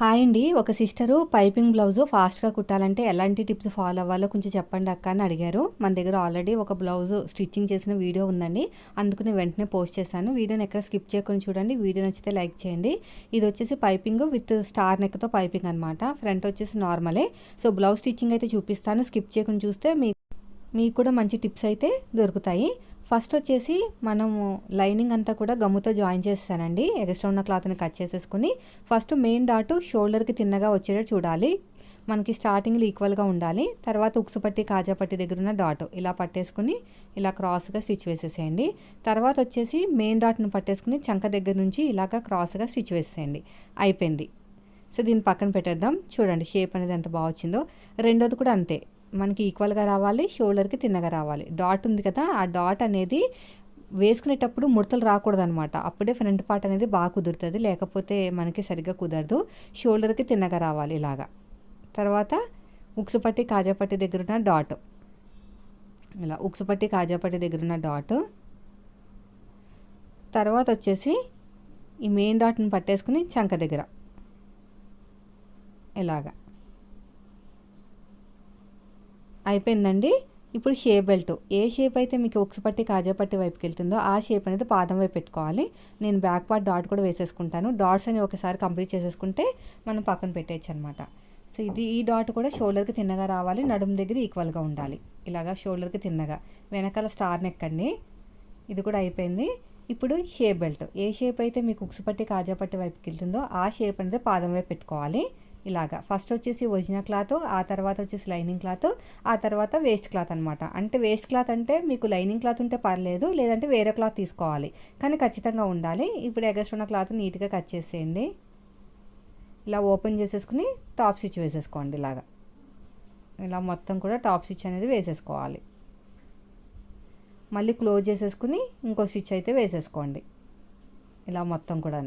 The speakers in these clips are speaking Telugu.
హాయ్ అండి. ఒక సిస్టరు పైపింగ్ బ్లౌజ్ ఫాస్ట్గా కుట్టాలంటే ఎలాంటి టిప్స్ ఫాలో అవ్వాలో కొంచెం చెప్పండి అక్క అని అడిగారు. మన దగ్గర ఆల్రెడీ ఒక బ్లౌజ్ స్టిచ్చింగ్ చేసిన వీడియో ఉందండి. అందుకు నేను వెంటనే పోస్ట్ చేశాను. వీడియోని ఎక్కడ స్కిప్ చేయకుండా చూడండి. వీడియో నచ్చితే లైక్ చేయండి. ఇది వచ్చేసి పైపింగ్ విత్ స్టార్ నెక్తో పైపింగ్ అనమాట ఫ్రంట్ వచ్చేసి నార్మలే. సో బ్లౌజ్ స్టిచ్చింగ్ అయితే చూపిస్తాను. స్కిప్ చేయకుండా చూస్తే మీ మీకు కూడా మంచి టిప్స్ అయితే దొరుకుతాయి. ఫస్ట్ వచ్చేసి మనము లైనింగ్ అంతా కూడా గమ్ముతో జాయిన్ చేస్తానండి ఎక్స్ట్రా ఉన్న క్లాత్ని కట్ చేసేసుకుని ఫస్ట్ మెయిన్ డాటు షోల్డర్కి తిన్నగా వచ్చేటట్టు చూడాలి. మనకి స్టార్టింగ్లో ఈక్వల్గా ఉండాలి. తర్వాత ఉక్సు పట్టి కాజా పట్టి దగ్గర ఉన్న డాట్ ఇలా పట్టేసుకుని ఇలా క్రాస్గా స్టిచ్ వేసేసేయండి. తర్వాత వచ్చేసి మెయిన్ డాట్ను పట్టేసుకుని చంక దగ్గర నుంచి ఇలాగ క్రాస్గా స్టిచ్ వేసేయండి అయిపోయింది. సో దీన్ని పక్కన పెట్టేద్దాం. చూడండి షేప్ అనేది ఎంత బాగా వచ్చిందో. రెండోది కూడా అంతే. మనకి ఈక్వల్గా రావాలి షోల్డర్కి తిన్నగా రావాలి. డాట్ ఉంది కదా ఆ డాట్ అనేది వేసుకునేటప్పుడు ముడతలు రాకూడదు అనమాట అప్పుడే ఫ్రంట్ పార్ట్ అనేది బాగా కుదురుతుంది లేకపోతే మనకి సరిగ్గా కుదరదు. షోల్డర్కి తిన్నగా రావాలి ఇలాగా. తర్వాత ఉక్సుపట్టి కాజాపట్టి దగ్గర ఉన్న డాట్. ఇలా ఉక్సుపట్టి కాజాపట్టి దగ్గర ఉన్న డాట్. తర్వాత వచ్చేసి ఈ మెయిన్ డాట్ని పట్టేసుకుని చంక దగ్గర. ఇలాగా. అయిపోయిందండి. ఇప్పుడు షేప్ బెల్ట్. ఏ షేప్ అయితే మీకు ఉక్స్ పట్టి కాజా పట్టి వైపుకి వెళ్తుందో ఆ షేప్ అనేది పాదం వైపు పెట్టుకోవాలి. నేను బ్యాక్ పార్ట్ డాట్ కూడా వేసేసుకుంటాను. డాట్స్ అని ఒకసారి కంప్లీట్ చేసేసుకుంటే మనం పక్కన పెట్టేయచ్చు అనమాట సో ఇది ఈ డాట్ కూడా షోల్డర్కి తిన్నగా రావాలి. నడుము దగ్గర ఈక్వల్గా ఉండాలి. ఇలాగా షోల్డర్కి తిన్నగా. వెనకాల స్టార్ నెక్ అండి. ఇది కూడా అయిపోయింది. ఇప్పుడు షేప్ బెల్ట్. ఏ షేప్ అయితే మీకు ఉక్స్ పట్టి కాజా పట్టి వైపుకి వెళ్తుందో ఆ షేప్ అనేది పాదం వైపు పెట్టుకోవాలి. ఇలాగా. ఫస్ట్ వచ్చేసి ఒరిజినల్ క్లాత్ ఆ తర్వాత వచ్చేసి లైనింగ్ క్లాత్ ఆ తర్వాత వేస్ట్ క్లాత్ అనమాట అంటే వేస్ట్ క్లాత్ అంటే మీకు లైనింగ్ క్లాత్ ఉంటే పర్లేదు లేదంటే వేరే క్లాత్ తీసుకోవాలి. కానీ ఖచ్చితంగా ఉండాలి. ఇప్పుడు ఎగస్ట్ ఉన్న క్లాత్ నీట్గా కట్ చేసేయండి. ఇలా ఓపెన్ చేసేసుకుని టాప్ స్టిచ్ వేసేసుకోండి ఇలాగా. ఇలా మొత్తం కూడా టాప్ స్టిచ్ అనేది వేసేసుకోవాలి. మళ్ళీ క్లోజ్ చేసేసుకుని ఇంకో స్టిచ్ అయితే వేసేసుకోండి. ఇలా మొత్తం కూడా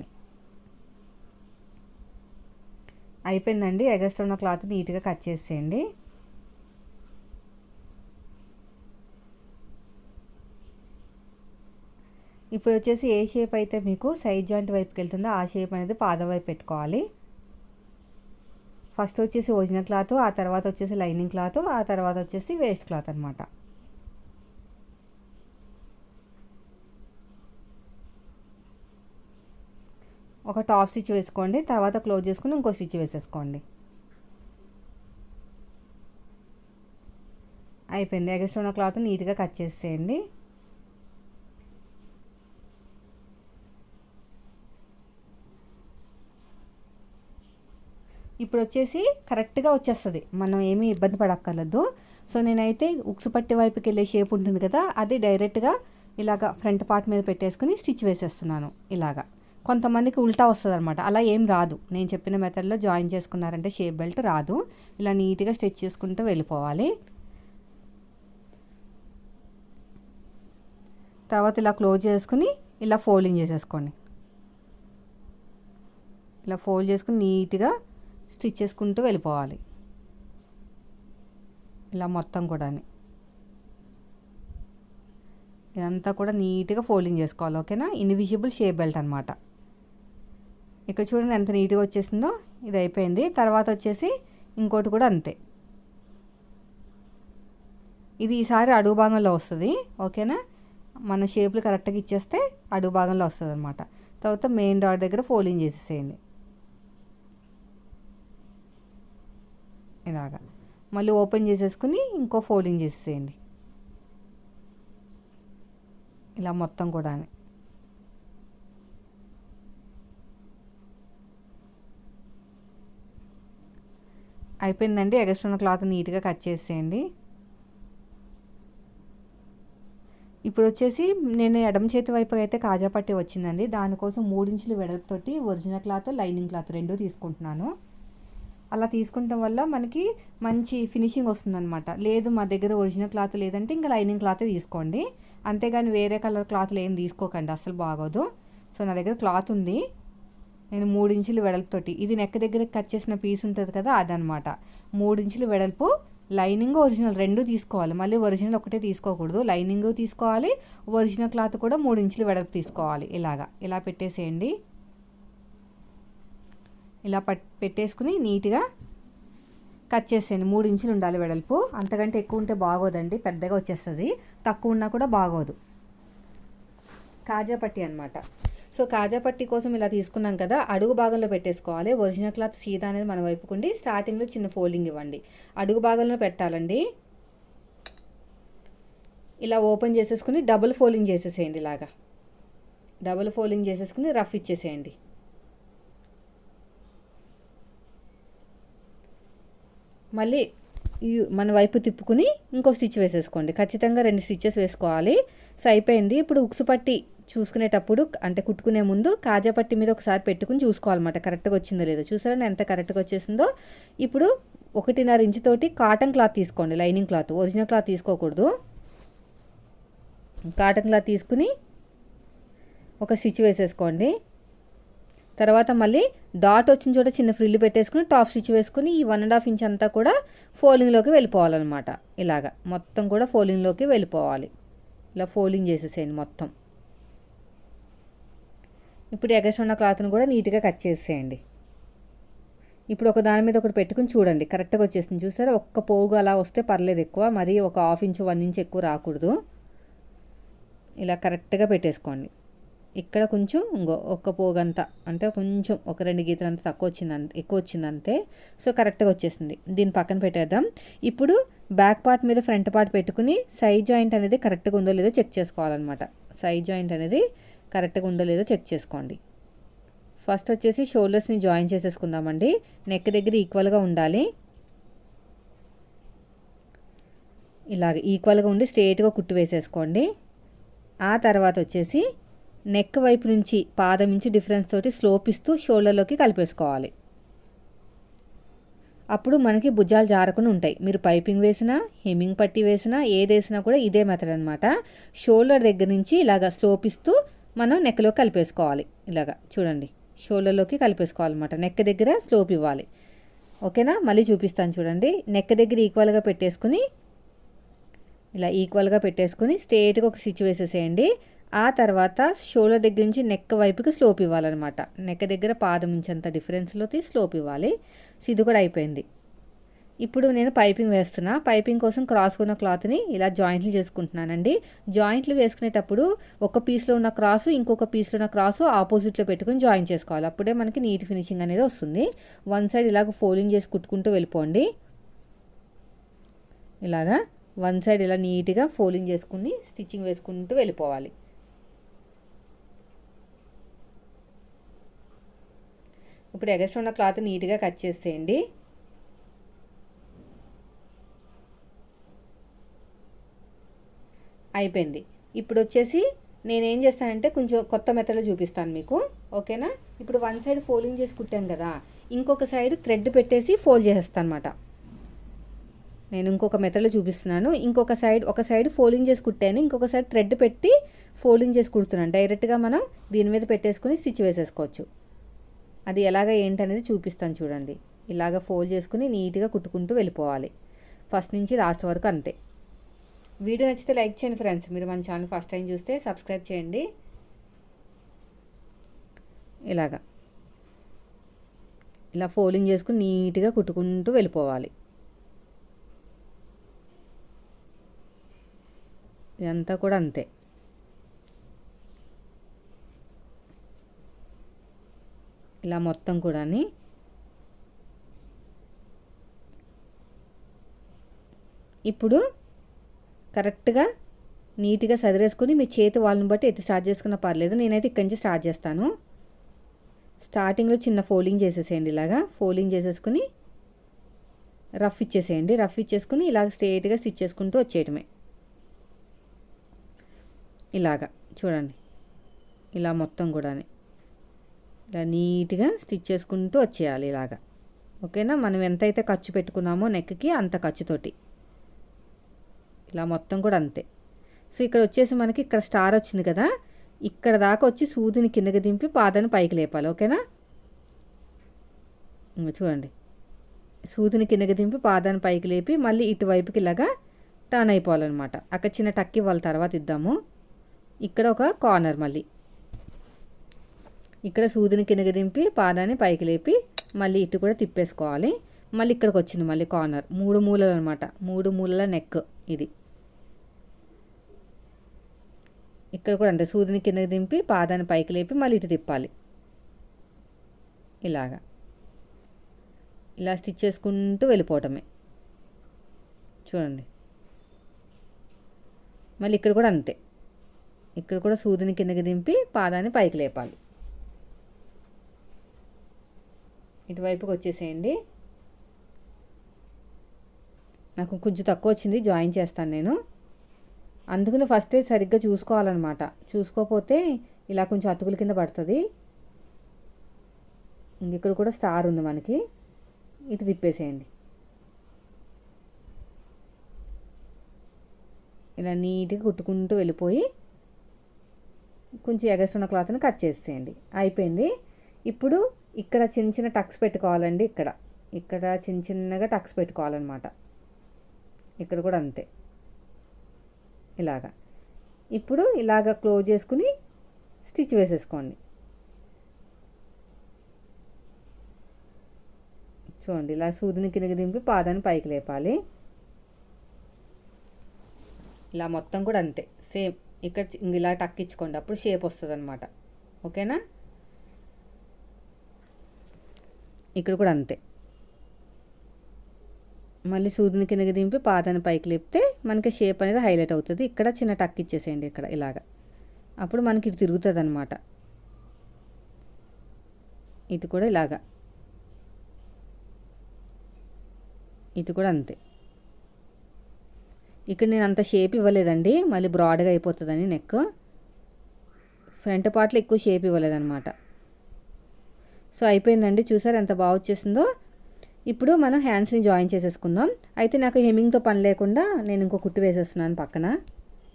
అయిపోయిందండి. ఎగస్ట్ ఉన్న క్లాత్ నీట్గా కట్ చేసేయండి. ఇప్పుడు వచ్చేసి ఏ షేప్ అయితే మీకు సైడ్ జాయింట్ వైపుకి వెళ్తుందో ఆ షేప్ అనేది పాదం వైపు పెట్టుకోవాలి. ఫస్ట్ వచ్చేసి ఒరిజినల్ క్లాత్ ఆ తర్వాత వచ్చేసి లైనింగ్ క్లాత్ ఆ తర్వాత వచ్చేసి వేస్ట్ క్లాత్ అనమాట ఒక టాప్ స్టిచ్ వేసుకోండి తర్వాత క్లోజ్ చేసుకుని ఇంకో స్టిచ్ వేసేసుకోండి. అయిపోయింది. ఎగస్ట్ ఉన్న క్లాత్ నీట్గా కట్ చేసేయండి. ఇప్పుడు వచ్చేసి కరెక్ట్గా వచ్చేస్తుంది. మనం ఏమీ ఇబ్బంది పడక్కర్లేదు. సో నేనైతే ఉక్సు పట్టి వైపుకి వెళ్ళే షేప్ ఉంటుంది కదా అది డైరెక్ట్గా ఇలాగా ఫ్రంట్ పార్ట్ మీద పెట్టేసుకుని స్టిచ్ వేసేస్తున్నాను ఇలాగా. కొంతమందికి ఉల్టా వస్తుంది అనమాట అలా ఏం రాదు. నేను చెప్పిన మెథడ్లో జాయిన్ చేసుకున్నారంటే షేప్ బెల్ట్ రాదు. ఇలా నీట్గా స్టిచ్ చేసుకుంటూ వెళ్ళిపోవాలి. తర్వాత ఇలా క్లోజ్ చేసుకుని ఇలా ఫోల్డింగ్ చేసేసుకోండి. ఇలా ఫోల్డ్ చేసుకుని నీట్గా స్టిచ్ చేసుకుంటూ వెళ్ళిపోవాలి. ఇలా మొత్తం కూడా ఇదంతా కూడా నీట్గా ఫోల్డింగ్ చేసుకోవాలి. ఓకేనా? ఇన్విజిబుల్ షేప్ బెల్ట్ అనమాట ఇక్కడ చూడండి ఎంత నీట్గా వచ్చేసిందో ఇది అయిపోయింది. తర్వాత వచ్చేసి ఇంకోటి కూడా అంతే. ఇది ఈసారి అడుగు భాగంలో వస్తుంది ఓకేనా? మన షేప్లు కరెక్ట్గా ఇచ్చేస్తే అడుగు భాగంలో వస్తుంది అనమాట తర్వాత మెయిన్ డాట్ దగ్గర ఫోల్డింగ్ చేసేసేయండి. ఇలాగా. మళ్ళీ ఓపెన్ చేసేసుకుని ఇంకో ఫోల్డింగ్ చేసేసేయండి. ఇలా మొత్తం కూడా అయిపోయిందండి. ఎగస్ట్రా క్లాత్ నీట్గా కట్ చేసేయండి. ఇప్పుడు వచ్చేసి నేను ఎడమ చేతి వైపు అయితే కాజా పట్టి వచ్చిందండి. దానికోసం మూడించులు వెడల్పుతోటి ఒరిజినల్ క్లాత్ లైనింగ్ క్లాత్ రెండు తీసుకుంటున్నాను. అలా తీసుకుంటాం వల్ల మనకి మంచి ఫినిషింగ్ వస్తుందన్నమాట. లేదు మా దగ్గర ఒరిజినల్ క్లాత్ లేదంటే ఇంకా లైనింగ్ క్లాత్ తీసుకోండి. అంతేగాని వేరే కలర్ క్లాత్లు ఏం తీసుకోకండి. అసలు బాగోదు. సో నా దగ్గర క్లాత్ ఉంది. నేను మూడు ఇంచులు వెడల్పుతోటి. ఇది నెక్ దగ్గర కట్ చేసిన పీస్ ఉంటుంది కదా అదనమాట మూడు ఇంచులు వెడల్పు లైనింగ్ ఒరిజినల్ రెండు తీసుకోవాలి. మళ్ళీ ఒరిజినల్ ఒకటే తీసుకోకూడదు. లైనింగ్ తీసుకోవాలి ఒరిజినల్ క్లాత్ కూడా మూడు ఇంచులు వెడల్పు తీసుకోవాలి. ఇలాగా. ఇలా పెట్టేసేయండి. ఇలా పట్ పెట్టేసుకుని నీట్గా కట్ చేసేయండి. మూడు ఇంచులు ఉండాలి వెడల్పు. అంతకంటే ఎక్కువ ఉంటే బాగోదండి. పెద్దగా వచ్చేస్తుంది. తక్కువ ఉన్నా కూడా బాగోదు. కాజా పట్టి అనమాట సో కాజా పట్టి కోసం ఇలా తీసుకున్నాం కదా అడుగు భాగంలో పెట్టేసుకోవాలి. ఒరిజినల్ క్లాత్ సీదా అనేది మన వైపుకుండి స్టార్టింగ్లో చిన్న ఫోల్డింగ్ ఇవ్వండి. అడుగు భాగంలో పెట్టాలండి. ఇలా ఓపెన్ చేసేసుకుని డబుల్ ఫోల్డింగ్ చేసేసేయండి ఇలాగా. డబుల్ ఫోల్డింగ్ చేసేసుకుని రఫ్ ఇచ్చేసేయండి. మళ్ళీ మన వైపు తిప్పుకుని ఇంకో స్టిచ్ వేసేసుకోండి. ఖచ్చితంగా రెండు స్టిచ్చెస్ వేసుకోవాలి. సో అయిపోయింది ఇప్పుడు ఉక్సు పట్టి చూసుకునేటప్పుడు అంటే కుట్టుకునే ముందు కాజా పట్టి మీద ఒకసారి పెట్టుకుని చూసుకోవాలన్నమాట. కరెక్ట్గా వచ్చిందో లేదో. చూసారా? నేను ఎంత కరెక్ట్గా వచ్చేసిందో? ఇప్పుడు ఒకటిన్నర ఇంచు తోటి కాటన్ క్లాత్ తీసుకోండి. Lining cloth. ఒరిజినల్ క్లాత్ తీసుకోకూడదు. కాటన్ క్లాత్ తీసుకుని ఒక స్టిచ్ వేసేసుకోండి. తర్వాత మళ్ళీ డాట్ వచ్చిన చోట చిన్న ఫ్రిల్ పెట్టేసుకుని టాప్ స్టిచ్ వేసుకుని ఈ వన్ అండ్ హాఫ్ ఇంచ్ అంతా కూడా ఫోల్డింగ్లోకి వెళ్ళిపోవాలన్నమాట. ఇలాగా. మొత్తం కూడా ఫోల్డింగ్లోకి వెళ్ళిపోవాలి. ఇలా ఫోల్డింగ్ చేసేసేయండి మొత్తం. ఇప్పుడు ఎగస్ట్ ఉన్న క్లాత్ని కూడా నీట్గా కట్ చేసేయండి. ఇప్పుడు ఒక దాని మీద ఒకటి పెట్టుకుని చూడండి. కరెక్ట్గా వచ్చేసింది. చూసారా? ఒక్క పోగు అలా వస్తే పర్లేదు ఎక్కువ. మరి ఒక హాఫ్ ఇంచ్ వన్ ఇంచ్ ఎక్కువ రాకూడదు. ఇలా కరెక్ట్గా పెట్టేసుకోండి. ఇక్కడ కొంచెం ఇంకో ఒక్క పోగంత అంటే కొంచెం ఒక రెండు గీతలు అంత తక్కువ వచ్చింది అంత ఎక్కువ వచ్చింది అంతే సో కరెక్ట్గా వచ్చేసింది. దీన్ని పక్కన పెట్టేద్దాం. ఇప్పుడు బ్యాక్ పార్ట్ మీద ఫ్రంట్ పార్ట్ పెట్టుకుని సైడ్ జాయింట్ అనేది కరెక్ట్గా ఉందో లేదో చెక్ చేసుకోవాలన్నమాట. సైడ్ జాయింట్ అనేది కరెక్ట్గా ఉందో లేదో చెక్ చేసుకోండి. ఫస్ట్ వచ్చేసి షోల్డర్స్ని జాయిన్ చేసేసుకుందామండి. నెక్ దగ్గర ఈక్వల్గా ఉండాలి. ఇలాగ ఈక్వల్గా ఉండి స్ట్రేట్గా కుట్టు వేసేసుకోండి. ఆ తర్వాత వచ్చేసి నెక్ వైపు నుంచి పాదం నుంచి డిఫరెన్స్ తోటి స్లోప్ ఇస్తూ షోల్డర్లోకి కలిపేసుకోవాలి. అప్పుడు మనకి భుజాలు జారకుండా ఉంటాయి. మీరు పైపింగ్ వేసినా హెమ్మింగ్ పట్టి వేసినా ఏది వేసినా కూడా ఇదే మెథడ్ అనమాట షోల్డర్ దగ్గర నుంచి ఇలాగ స్లోప్ ఇస్తూ మనం నెక్లో కలిపేసుకోవాలి. ఇలాగా చూడండి. షోల్డర్లోకి కలిపేసుకోవాలన్నమాట. నెక్ దగ్గర స్లోప్ ఇవ్వాలి. ఓకేనా? మళ్ళీ చూపిస్తాను చూడండి. నెక్ దగ్గర ఈక్వల్గా పెట్టేసుకుని ఇలా ఈక్వల్గా పెట్టేసుకుని స్ట్రేట్గా ఒక స్టిచ్ వేసేసేయండి. ఆ తర్వాత షోల్డర్ దగ్గర నుంచి నెక్ వైపుకి స్లోప్ ఇవ్వాలన్నమాట. నెక్ దగ్గర పాదం ఇంచంత డిఫరెన్స్లోకి స్లోప్ ఇవ్వాలి. సో ఇది కూడా అయిపోయింది. ఇప్పుడు నేను పైపింగ్ వేస్తున్నా. పైపింగ్ కోసం క్రాస్ ఉన్న క్లాత్ని ఇలా జాయింట్లు చేసుకుంటున్నానండి. జాయింట్లు వేసుకునేటప్పుడు ఒక పీస్లో ఉన్న క్రాసు ఇంకొక పీస్లో ఉన్న క్రాసు ఆపోజిట్లో పెట్టుకుని జాయిన్ చేసుకోవాలి. అప్పుడే మనకి నీట్ ఫినిషింగ్ అనేది వస్తుంది. వన్ సైడ్ ఇలాగ ఫోల్డింగ్ చేసి కుట్టుకుంటూ వెళ్ళిపోండి. ఇలాగా వన్ సైడ్ ఇలా నీట్గా ఫోల్డింగ్ చేసుకుని స్టిచ్చింగ్ వేసుకుంటూ వెళ్ళిపోవాలి. ఇప్పుడు ఎగస్ట్రా ఉన్న క్లాత్ నీట్గా కట్ చేసేయండి. అయిపోయింది. ఇప్పుడు వచ్చేసి నేనేం చేస్తానంటే కొంచెం కొత్త మెథడ్లో చూపిస్తాను మీకు. ఓకేనా? ఇప్పుడు వన్ సైడ్ ఫోల్డింగ్ చేసి కుట్టాం కదా ఇంకొక సైడ్ థ్రెడ్ పెట్టేసి ఫోల్డ్ చేసేస్తాను అనమాట నేను ఇంకొక మెథడ్లో చూపిస్తున్నాను. ఇంకొక సైడ్ ఒక సైడ్ ఫోల్డింగ్ చేసి కుట్టాను. ఇంకొక సైడ్ థ్రెడ్ పెట్టి ఫోల్డింగ్ చేసి కుడుతున్నాను. డైరెక్ట్గా మనం దీని మీద పెట్టేసుకుని స్టిచ్ వేసేసుకోవచ్చు. అది ఎలాగ ఏంటనేది చూపిస్తాను చూడండి. ఇలాగ ఫోల్డ్ చేసుకుని నీట్గా కుట్టుకుంటూ వెళ్ళిపోవాలి. ఫస్ట్ నుంచి లాస్ట్ వరకు అంతే. వీడియో నచ్చితే లైక్ చేయండి ఫ్రెండ్స్. మీరు మన ఛానల్ ఫస్ట్ టైం చూస్తే సబ్స్క్రైబ్ చేయండి. ఇలాగా. ఇలా ఫోల్డింగ్ చేసుకుని నీట్గా కుట్టుకుంటూ వెళ్ళిపోవాలి. ఇదంతా కూడా అంతే. ఇలా మొత్తం కూడా ఇప్పుడు కరెక్ట్గా నీట్గా సదిరేసుకుని మీ చేతి వాళ్ళని బట్టి ఎటు స్టార్ట్ చేసుకున్నా పర్లేదు. నేనైతే ఇక్కడి నుంచి స్టార్ట్ చేస్తాను. స్టార్టింగ్లో చిన్న ఫోల్డింగ్ చేసేసేయండి ఇలాగా. ఫోల్డింగ్ చేసేసుకుని రఫ్ ఇచ్చేసేయండి. రఫ్ ఇచ్చేసుకుని ఇలాగ స్ట్రేట్గా స్టిచ్ చేసుకుంటూ వచ్చేయటమే. ఇలాగా. చూడండి. ఇలా మొత్తం కూడా ఇలా నీట్గా స్టిచ్ చేసుకుంటూ వచ్చేయాలి ఇలాగా. ఓకేనా? మనం ఎంతైతే ఖర్చు పెట్టుకున్నామో నెక్కి అంత ఖర్చుతోటి. ఇలా మొత్తం కూడా అంతే. సో ఇక్కడ వచ్చేసి మనకి ఇక్కడ స్టార్ వచ్చింది కదా ఇక్కడ దాకా వచ్చి సూదిని కిందకి దింపి పాదాన్ని పైకి లేపాలి ఓకేనా? చూడండి. సూదిని కిందకి దింపి పాదాన్ని పైకి లేపి మళ్ళీ ఇటువైపుకి ఇలాగా టర్న్ అయిపోవాలన్నమాట. అక్కడ చిన్న టక్ ఇవ్వాలి తర్వాత ఇద్దాము. ఇక్కడ ఒక కార్నర్ మళ్ళీ. ఇక్కడ సూదిని కిందకి దింపి పాదాన్ని పైకి లేపి మళ్ళీ ఇటు కూడా తిప్పేసుకోవాలి. మళ్ళీ ఇక్కడికి వచ్చింది మళ్ళీ కార్నర్ మూడు మూలలు అనమాట మూడు మూలల నెక్ ఇది. ఇక్కడ కూడా అంటే సూదిని కిందకి దింపి పాదాన్ని పైకి లేపి మళ్ళీ ఇటు తిప్పాలి. ఇలాగా. ఇలా స్టిచ్ చేసుకుంటూ వెళ్ళిపోవటమే. చూడండి. మళ్ళీ ఇక్కడ కూడా అంతే. ఇక్కడ కూడా సూదిని కిందకి దింపి పాదాన్ని పైకి లేపాలి. ఇటువైపుకి వచ్చేసేయండి. నాకు కొంచెం తక్కువ వచ్చింది జాయిన్ చేస్తాను నేను. అందుకని ఫస్టే సరిగ్గా చూసుకోవాలన్నమాట. చూసుకోకపోతే ఇలా కొంచెం అతుకుల కింద పడుతుంది. ఇక్కడ కూడా స్టార్ ఉంది మనకి. ఇటు తిప్పేసేయండి. ఇలా నీట్గా కుట్టుకుంటూ వెళ్ళిపోయి కొంచెం ఎగస్తున్న క్లాత్ని కట్ చేసేయండి అయిపోయింది. ఇప్పుడు ఇక్కడ చిన్న చిన్న టక్స్ పెట్టుకోవాలండి ఇక్కడ. ఇక్కడ చిన్న చిన్నగా టక్స్ పెట్టుకోవాలన్నమాట. ఇక్కడ కూడా అంతే. ఇలాగా. ఇప్పుడు ఇలాగ క్లోజ్ చేసుకుని స్టిచ్ వేసేసుకోండి. చూడండి ఇలా సూదిని కిందకి దింపి పాదాన్ని పైకి లేపాలి. ఇలా మొత్తం కూడా అంతే. సేమ్ ఇక్కడ ఇలా టక్కించుకోండి అప్పుడు షేప్ వస్తుంది అనమాట ఓకేనా? ఇక్కడ కూడా అంతే. మళ్ళీ సూదిని కిందకి దింపి పాదాన్ని పైకి లేపితే మనకి షేప్ అనేది హైలైట్ అవుతుంది. ఇక్కడ చిన్న టక్ ఇచ్చేసేయండి ఇక్కడ ఇలాగా. అప్పుడు మనకి ఇది తిరుగుతుంది అనమాట ఇది కూడా ఇలాగా. ఇది కూడా అంతే. ఇక్కడ నేను అంత షేప్ ఇవ్వలేదండి. మళ్ళీ బ్రాడ్గా అయిపోతుందని నెక్ ఫ్రంట్ పార్ట్లో ఎక్కువ షేప్ ఇవ్వలేదన్నమాట. సో అయిపోయిందండి. చూసారు ఎంత బాగా వచ్చేసిందో? ఇప్పుడు మనం హ్యాండ్స్ని జాయిన్ చేసేసుకుందాం. అయితే నాకు హెమ్మింగ్తో పని లేకుండా నేను ఇంకో కుట్టు వేసేస్తున్నాను పక్కన.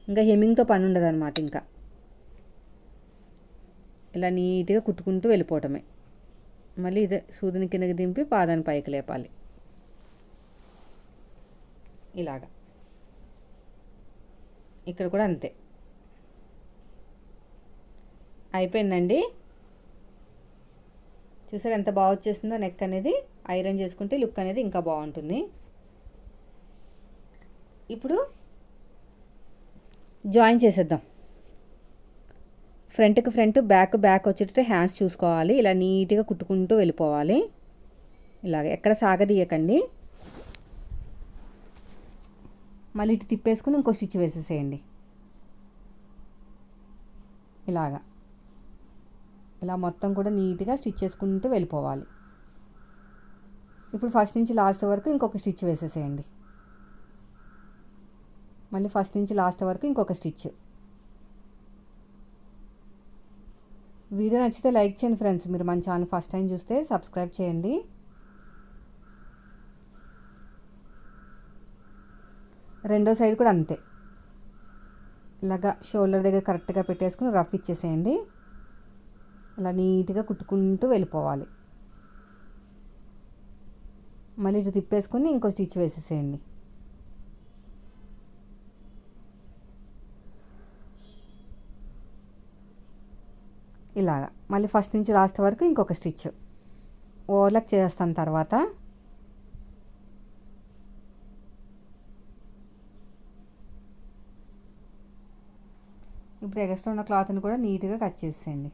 ఇంకా హెమ్మింగ్తో పని ఉండదు అనమాట ఇంకా. ఇలా నీట్గా కుట్టుకుంటూ వెళ్ళిపోవటమే. మళ్ళీ ఇదే సూదిని కిందకి దింపి పాదాన్ని పైకి లేపాలి. ఇలాగా. ఇక్కడ కూడా అంతే. అయిపోయిందండి. చూసారు ఎంత బాగా వచ్చేసిందో నెక్ అనేది? ఐరన్ చేసుకుంటే లుక్ అనేది ఇంకా బాగుంటుంది. ఇప్పుడు జాయిన్ చేసేద్దాం. ఫ్రంట్కి ఫ్రంట్ బ్యాక్ బ్యాక్ వచ్చేటట్టు హ్యాండ్స్ చూసుకోవాలి. ఇలా నీట్గా కుట్టుకుంటూ వెళ్ళిపోవాలి. ఇలాగ ఎక్కడ సాగదీయకండి. మళ్ళీ ఇటు తిప్పేసుకుని ఇంకో స్టిచ్ వేసేసేయండి. ఇలాగా. ఇలా మొత్తం కూడా నీట్గా స్టిచ్ చేసుకుంటూ వెళ్ళిపోవాలి. ఇప్పుడు ఫస్ట్ నుంచి లాస్ట్ వరకు ఇంకొక స్టిచ్ వేసేసేయండి. మళ్ళీ ఫస్ట్ నుంచి లాస్ట్ వరకు ఇంకొక స్టిచ్ వీడియో నచ్చితే లైక్ చేయండి ఫ్రెండ్స్ మీరు మన ఛానల్ ఫస్ట్ టైం చూస్తే సబ్స్క్రైబ్ చేయండి. రెండో సైడ్ కూడా అంతే. ఇలాగా షోల్డర్ దగ్గర కరెక్ట్గా పెట్టేసుకుని రఫ్ ఇచ్చేసేయండి. అలా నీట్గా కుట్టుకుంటూ వెళ్ళిపోవాలి. మళ్ళీ ఇటు తిప్పేసుకుని ఇంకో స్టిచ్ వేసేసేయండి. ఇలాగా. మళ్ళీ ఫస్ట్ నుంచి లాస్ట్ వరకు ఇంకొక స్టిచ్. ఓవర్లాక్ చేస్తాను తర్వాత. ఇప్పుడు ఎగస్ట్రా ఉన్న క్లాత్ని కూడా నీట్గా కట్ చేసేయండి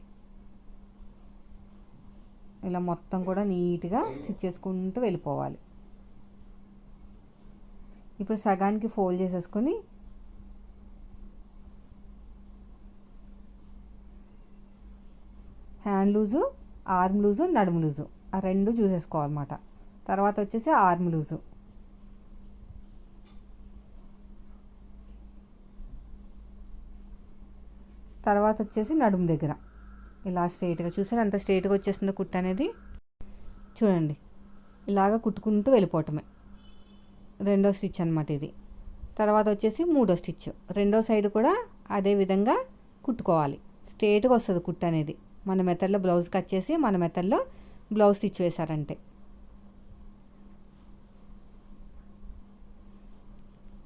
ఇలా మొత్తం కూడా నీట్గా స్టిచ్ చేసుకుంటూ వెళ్ళిపోవాలి. ఇప్పుడు సగానికి ఫోల్డ్ చేసేసుకొని హ్యాండ్ లూజు ఆర్మ్ లూజు నడుము లూజు ఆ రెండు చూసేసుకోవాలన్నమాట. తర్వాత వచ్చేసి ఆర్మ్ లూజు. తర్వాత వచ్చేసి నడుము దగ్గర. ఇలా స్ట్రైట్గా చూసారు? అంత స్ట్రైట్గా వచ్చేస్తుంది కుట్ట అనేది? చూడండి. ఇలాగ కుట్టుకుంటూ వెళ్ళిపోవటమే. రెండో స్టిచ్ అనమాట ఇది. తర్వాత వచ్చేసి మూడో స్టిచ్ రెండో సైడ్ కూడా అదే విధంగా కుట్టుకోవాలి. స్ట్రేట్గా వస్తుంది కుట్ట అనేది. మన మెథడ్లో బ్లౌజ్ కట్ చేసి మన మెథడ్లో బ్లౌజ్ స్టిచ్ వేశారంటే.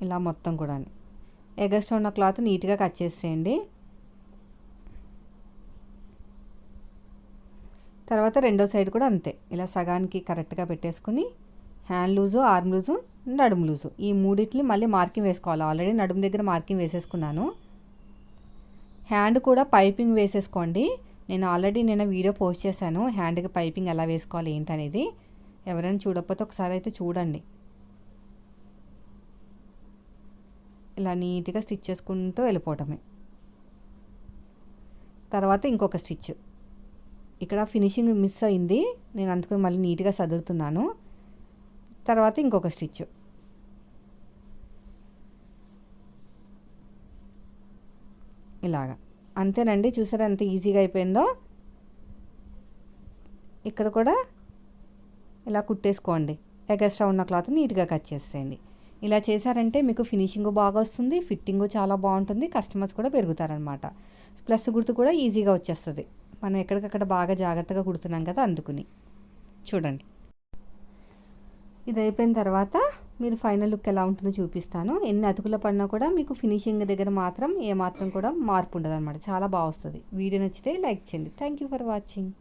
ఇలా మొత్తం కూడా ఎగస్ట్ ఉన్న క్లాత్ నీట్గా కట్ చేసేయండి. తర్వాత రెండో సైడ్ కూడా అంతే. ఇలా సగానికి కరెక్ట్గా పెట్టేసుకుని హ్యాండ్ లూజు ఆర్మ్ లూజు నడుము లూజు. ఈ మూడిట్ని మళ్ళీ మార్కింగ్ వేసుకోవాలి. ఆల్రెడీ నడుము దగ్గర మార్కింగ్ వేసేసుకున్నాను. హ్యాండ్ కూడా పైపింగ్ వేసేసుకోండి. నేను ఆల్రెడీ నేను వీడియో పోస్ట్ చేశాను. హ్యాండ్కి పైపింగ్ ఎలా వేసుకోవాలి ఏంటనేది. ఎవరైనా చూడకపోతే ఒకసారి అయితే చూడండి. ఇలా నీట్గా స్టిచ్ చేసుకుంటూ వెళ్ళిపోవటమే. తర్వాత ఇంకొక స్టిచ్. ఇక్కడ ఫినిషింగ్ మిస్ అయింది. నేను అందుకని మళ్ళీ నీట్గా సదురుతున్నాను. తర్వాత ఇంకొక స్టిచ్. ఇలాగా. అంతేనండి? చూసారా ఎంత ఈజీగా అయిపోయిందో? ఇక్కడ కూడా ఇలా కుట్టేసుకోండి. ఎగస్ట్రా ఉన్న క్లాత్ నీట్గా కట్ చేసేయండి. ఇలా చేశారంటే మీకు ఫినిషింగ్ బాగా వస్తుంది ఫిట్టింగ్ చాలా బాగుంటుంది కస్టమర్స్ కూడా పెరుగుతారనమాట ప్లస్ గుర్తు కూడా ఈజీగా వచ్చేస్తుంది. మనం ఎక్కడికక్కడ బాగా జాగ్రత్తగా కుడుతున్నాం కదా అందుకుని. చూడండి. ఇది అయిపోయిన తర్వాత మీరు ఫైనల్ లుక్ ఎలా ఉంటుందో చూపిస్తాను. ఎన్ని అతుకుల పడినా కూడా మీకు ఫినిషింగ్ దగ్గర మాత్రం ఏమాత్రం కూడా మార్పు ఉండదు అనమాట చాలా బాగా వస్తుంది. వీడియో నచ్చితే లైక్ చేయండి. Thank you for watching